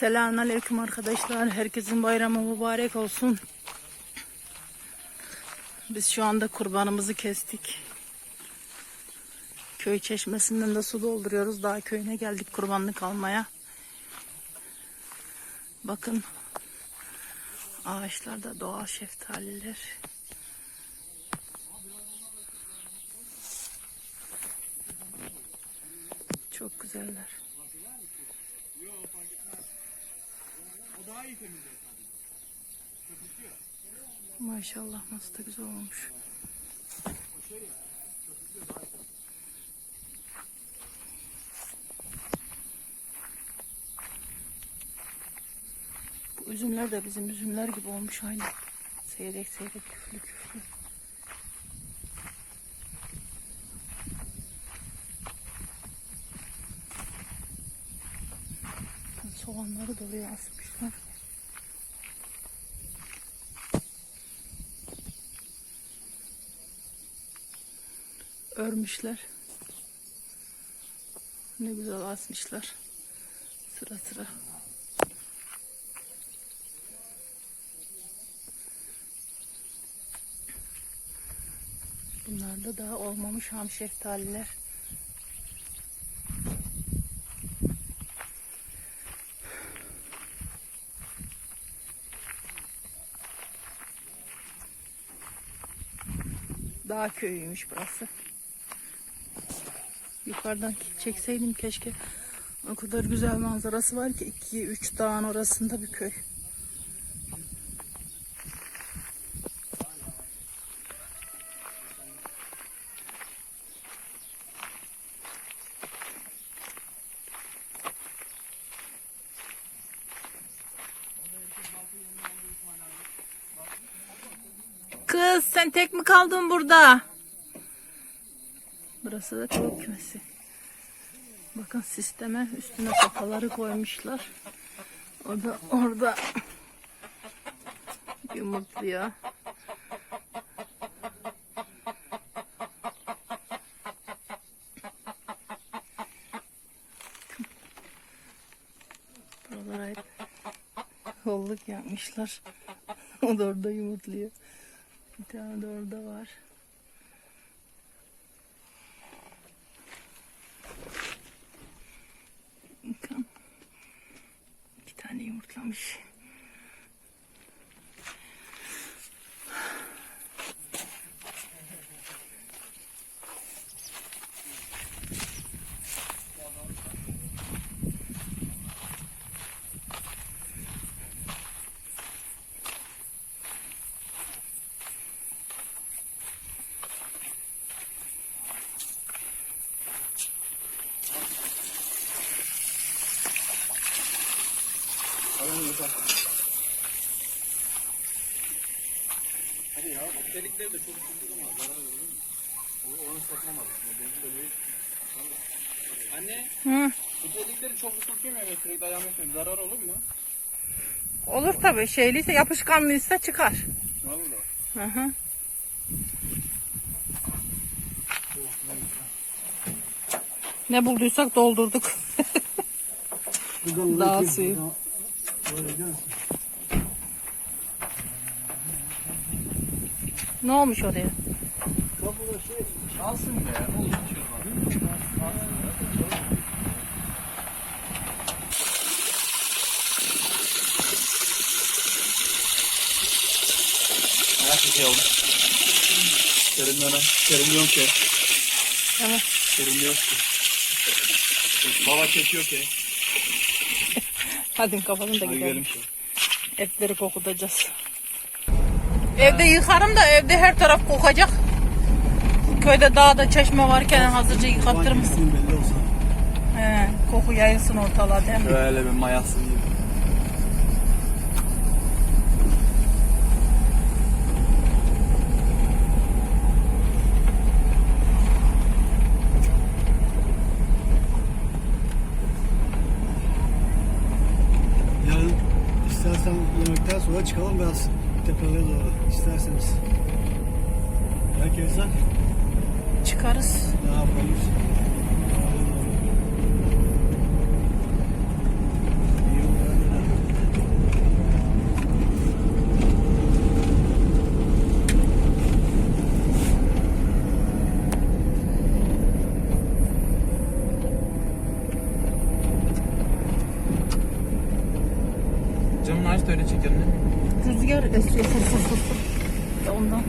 Selamünaleyküm arkadaşlar. Herkesin bayramı mübarek olsun. Biz şu anda kurbanımızı kestik. Köy çeşmesinden de su dolduruyoruz. Daha köyüne geldik kurbanlık almaya. Bakın ağaçlarda doğal şeftaliler. Çok güzeller. Maşallah nasıl da güzel olmuş. Bu üzümler de bizim üzümler gibi olmuş aynı. Seyrek seyrek küflü küflü. Soğanları da oraya asmışlar. örmüşler. Ne güzel asmışlar. Sıra sıra. Bunlar da daha olmamış ham şeftaliler. Dağ köyüymüş burası. Yukarıdan çekseydim keşke. O kadar güzel manzarası var ki 2-3 dağın arasında bir köy. Kız sen tek mi kaldın burada? Burası da tavuk kümesi. Bakın sisteme üstüne kafaları koymuşlar. O da orada yumurtluyor. Buralara hep holluk yapmışlar. o da orada yumurtluyor. Bir tane de orada var. Bakın. Bir tane yumurtlamış. Delikleri de çok tuttuk ama zarar olur mu? O- Onu sokmamalı. O dengi böyle Anne, Hı. bu delikleri çok ısıtıyor mu sürekli ayağım yapıyorum? Zarar olur mu? Olur tabii. Şeyliyse yapışkanlıysa çıkar. Vallahi. Hı hı. Ne bulduysak doldurduk. Dağ suyu. Ne olmuş oraya? Alsın be. Ne olur bir şey şey oldu. Serinleme. Serinliyor ki. Evet. Serinliyor ki. Baba çekiyor ki. Hadi kapatalım da Hadi gidelim. gidelim ki. Etleri kokutacağız. Evde yıkarım da evde her taraf kokacak. Köyde dağda çeşme varken hazırca yıkattır mısın? belli olsa. He, koku yayılsın ortalığa değil mi? Böyle bir mayası gibi. Yarın istersen yemekten sonra çıkalım biraz tepelere doğru isterseniz. Ya Çıkarız. Ne yapalım? Camını aç da öyle çekelim değil mi? Fır fır fır fır. Ya Ondan.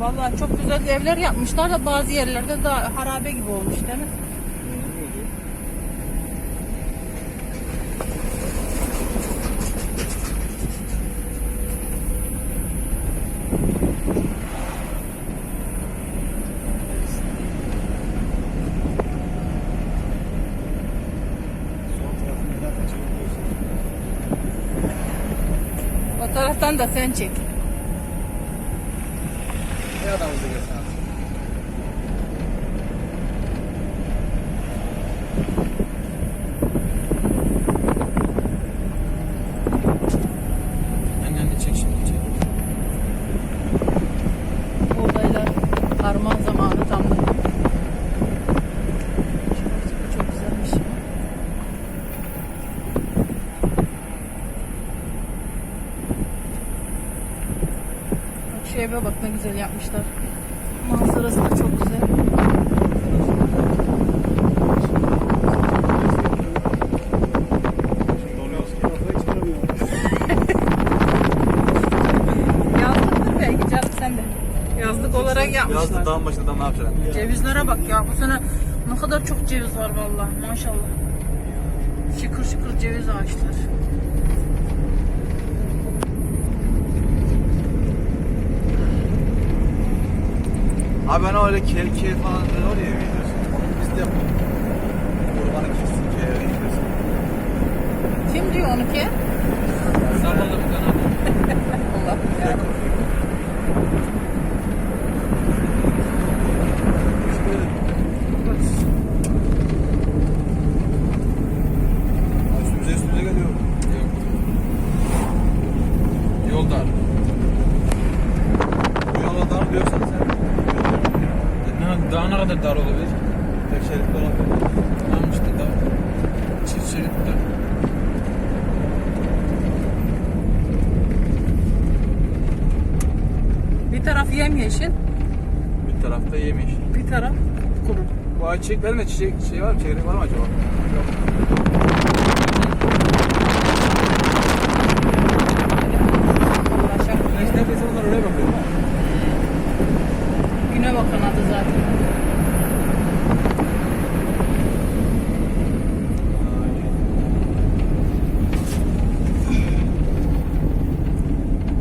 Vallahi çok güzel evler yapmışlar da bazı yerlerde daha harabe gibi olmuş değil mi? O taraftan da sen çek. Ne adamı diyorsun abi? Annen de çek şimdi çek. Buğdaylar harman zamanı tam da. Çok güzelmiş. Eve bak ne güzel yapmışlar. Manzarası da çok güzel. Yazlıktır belki canım sen de. Yazlık olarak yapmışlar. Yazdı dağın başında adam ne yapacaksın? Cevizlere bak ya bu sene ne kadar çok ceviz var vallahi maşallah. Şıkır şıkır ceviz ağaçlar. Abi ben öyle kel kel falan ne var ya videosu. Biz de yapalım. Kurbanı kestik kel videosu. Kim diyor onu ki? Zamanla bir tane Allah ya. Üstümüze üstümüze geliyor. Yok. Yol dar. Bu yola dar diyorsan sen. Ne, daha ne kadar dar olabilir? Tek şeritli olabilir. Tamam işte dar. Çift şerit dar. Bir taraf yemyeşil, Bir tarafta yemiş. bir taraf kuru. Çiçeklerin de çiçek şey var mı? Çekirdek var mı acaba? Yok. Güneş neredeyse onlar oraya bakıyor. değil mi? Güne bakan adı zaten.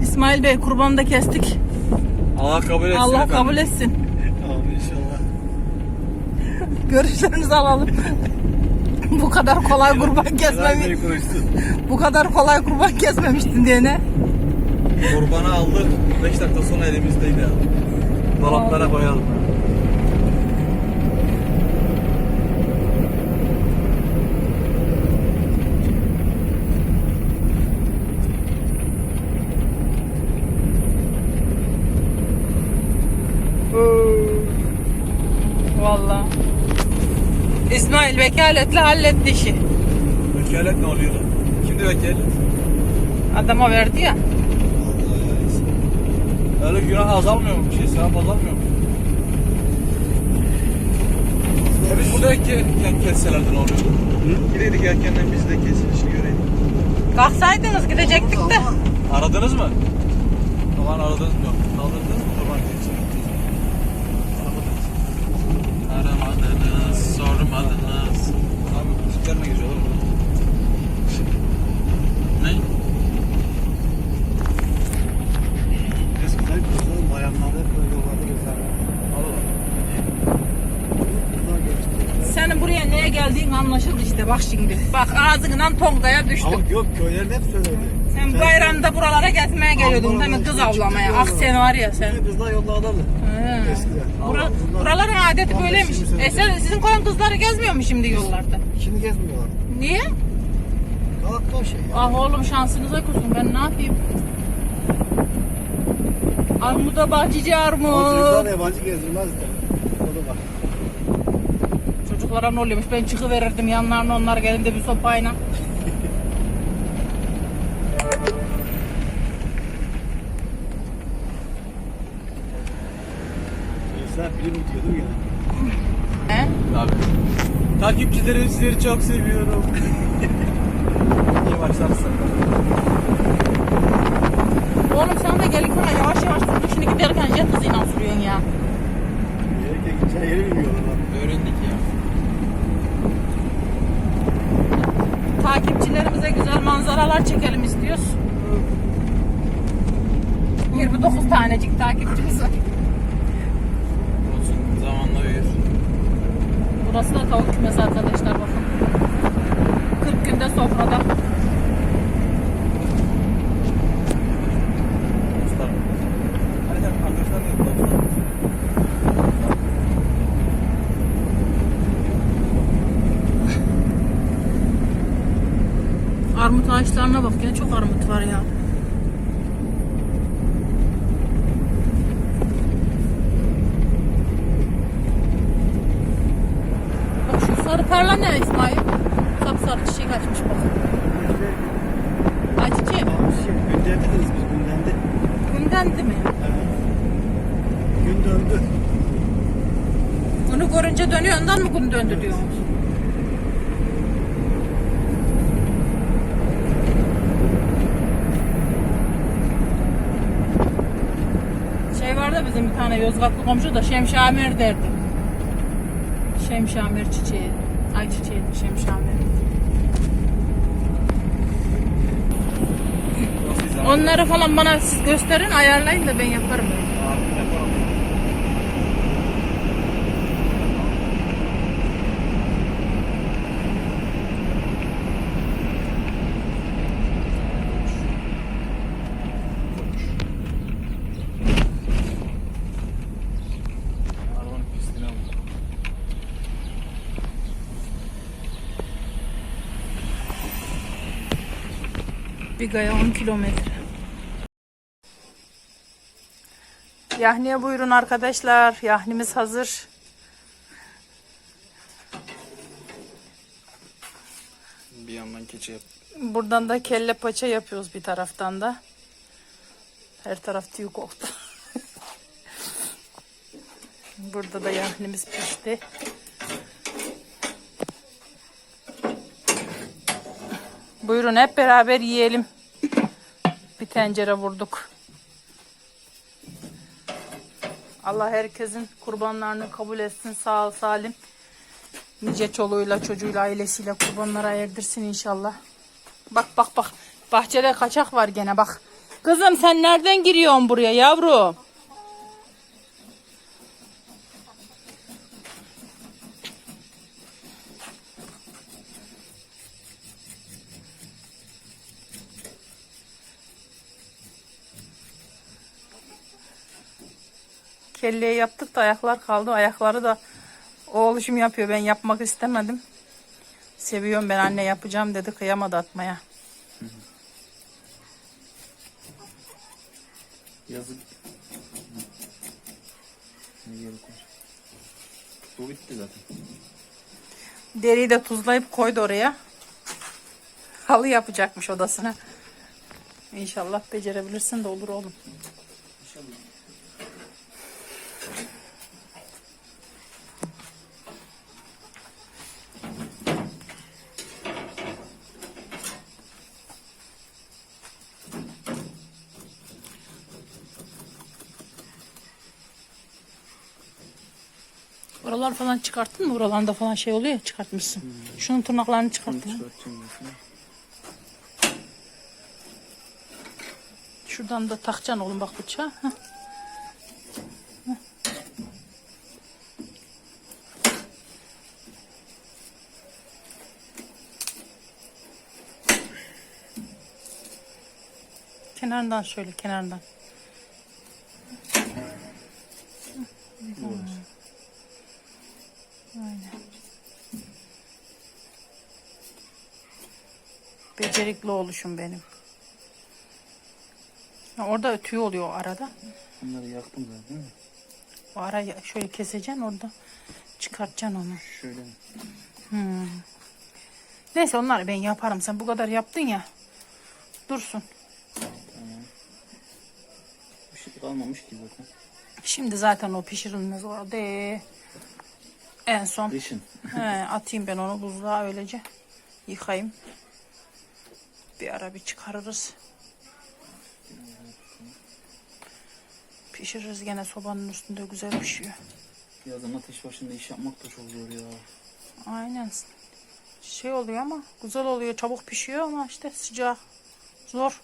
İsmail Bey kurbanı da kestik. Allah kabul etsin Allah efendim. kabul etsin. Görüşlerinizi alalım. bu kadar kolay kurban kesmemi, Bey konuşsun. bu kadar kolay kurban kesmemiştin diye ne? Kurbanı aldık. 5 dakika sonra elimizdeydi. Dolaplara koyalım. Vallahi. İsmail vekaletle halletti işi. Vekalet ne oluyor lan? Kimdi vekalet? Adama verdi ya. Öyle günah azalmıyor mu? Bir şey sevap azalmıyor mu? Ya biz burada erken kesselerdi ne oluyordu? Gideydik erkenden biz de kesilişini göreydik. Kalksaydınız gidecektik de. Aradınız mı? Aman aradınız mı? Yok. Kaldırdınız mı kurban kesini? Aramadınız, sormadınız. Mi geliyor oğlum? Ne? Eskiden kızların bayanlarda hep böyle yollarda gezerler. Allah. Bunlar geçti. Senin buraya neye geldiğin anlaşıldı işte bak şimdi. Bak ağzından tongaya düştü. Ama yok köylerin hep söyledi. Sen bayramda buralara gezmeye geliyordun değil mi? Kız avlamaya. Ah sen var ya sen. Kızlar yollardadır. He. Eskiden. Bura, buraların adeti 15-20 böyleymiş. E sen, sizin koyun kızları gezmiyor mu şimdi yollarda? Şimdi gezmiyorlar. Niye? Kalktı o şey. Ah oğlum şansınıza kusun ben ne yapayım? Armuda bahçeci O çocuklar armut. yabancı gezdirmez de. O da bak. Çocuklara ne oluyormuş ben çıkıverirdim yanlarına onlar gelin bir sopayla. Gençler film bitiyor değil mi gene? He? Tabii. Takipçilerim sizleri çok seviyorum. İyi başlarsın. Oğlum sen de gelirken yavaş yavaş sür. Şimdi giderken jet hızıyla sürüyorsun ya. Yerken gideceğin yeri bilmiyorlar lan. Öğrendik ya. Takipçilerimize güzel manzaralar çekelim istiyoruz. 29 tanecik takipçimiz var. Burası da tavuk kümesi arkadaşlar bakın. 40 günde sofrada. Armut ağaçlarına bak ya çok armut var ya. Perla ne İsmail? Sapsarı çiçek açmış bak. Ayçiçeği mi? Şey, gündendiniz biz gündende. Gündendi mi? Gün döndü. Bunu görünce dönüyor ondan mı gün döndü diyor. Şey vardı bizim bir tane Yozgatlı komşu da şemşamer derdi. Şemşamer çiçeği. Ay çiçeği şemşamer. Onları falan bana siz gösterin ayarlayın da ben yaparım. Arabanın Bir gaya 10 kilometre. Yahniye buyurun arkadaşlar. Yahnimiz hazır. Bir yandan keçi yap. Buradan da kelle paça yapıyoruz bir taraftan da. Her taraf tüy koktu. Burada da yahnimiz pişti. Buyurun hep beraber yiyelim. Bir tencere vurduk. Allah herkesin kurbanlarını kabul etsin sağ salim. Nice çoluğuyla çocuğuyla ailesiyle kurbanlara erdirsin inşallah. Bak bak bak. Bahçede kaçak var gene bak. Kızım sen nereden giriyorsun buraya yavrum? Kelleyi yaptık da ayaklar kaldı. Ayakları da oğluşum yapıyor. Ben yapmak istemedim. Seviyorum ben anne yapacağım dedi. Kıyamadı atmaya. Yazık. Bu bitti zaten. Deriyi de tuzlayıp koydu oraya. Halı yapacakmış odasına. İnşallah becerebilirsin de olur oğlum. Oralar falan çıkarttın mı? Oralarında falan şey oluyor ya çıkartmışsın. Şunun tırnaklarını çıkarttın. Şuradan da takacaksın oğlum bak bıçağı. Heh. Heh. Kenarından şöyle kenarından. Becerikli oluşum benim. Ha, orada tüy oluyor o arada. Bunları yaktım zaten değil mi? O ara şöyle keseceksin orada çıkartacaksın onu. Şöyle. Neyse onları ben yaparım. Sen bu kadar yaptın ya. Dursun. Bir şey kalmamış ki zaten. Şimdi zaten o pişirilmez orada. En son Kışın. he, atayım ben onu buzluğa öylece. Yıkayayım. Bir ara bir çıkarırız. Pişiririz gene sobanın üstünde güzel pişiyor. Yazın ateş başında iş yapmak da çok zor ya. Aynen. Şey oluyor ama güzel oluyor. Çabuk pişiyor ama işte sıcak. Zor.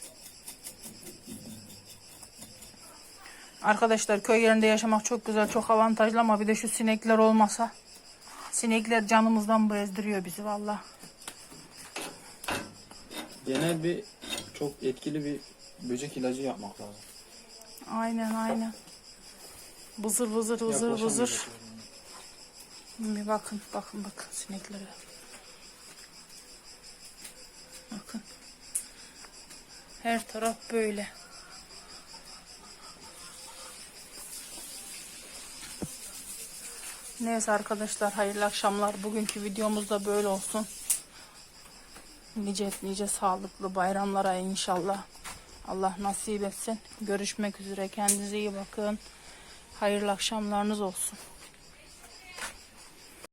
Arkadaşlar köy yerinde yaşamak çok güzel, çok avantajlı ama bir de şu sinekler olmasa. Sinekler canımızdan bezdiriyor bizi valla. Genel bir çok etkili bir böcek ilacı yapmak lazım. Aynen aynen. Vızır vızır. Yaklaşamayacak yani. Bir bakın bakın bakın sineklere. Bakın. Her taraf böyle. Neyse arkadaşlar hayırlı akşamlar. Bugünkü videomuz da böyle olsun. Nice nice sağlıklı bayramlara inşallah. Allah nasip etsin. Görüşmek üzere. Kendinize iyi bakın. Hayırlı akşamlarınız olsun.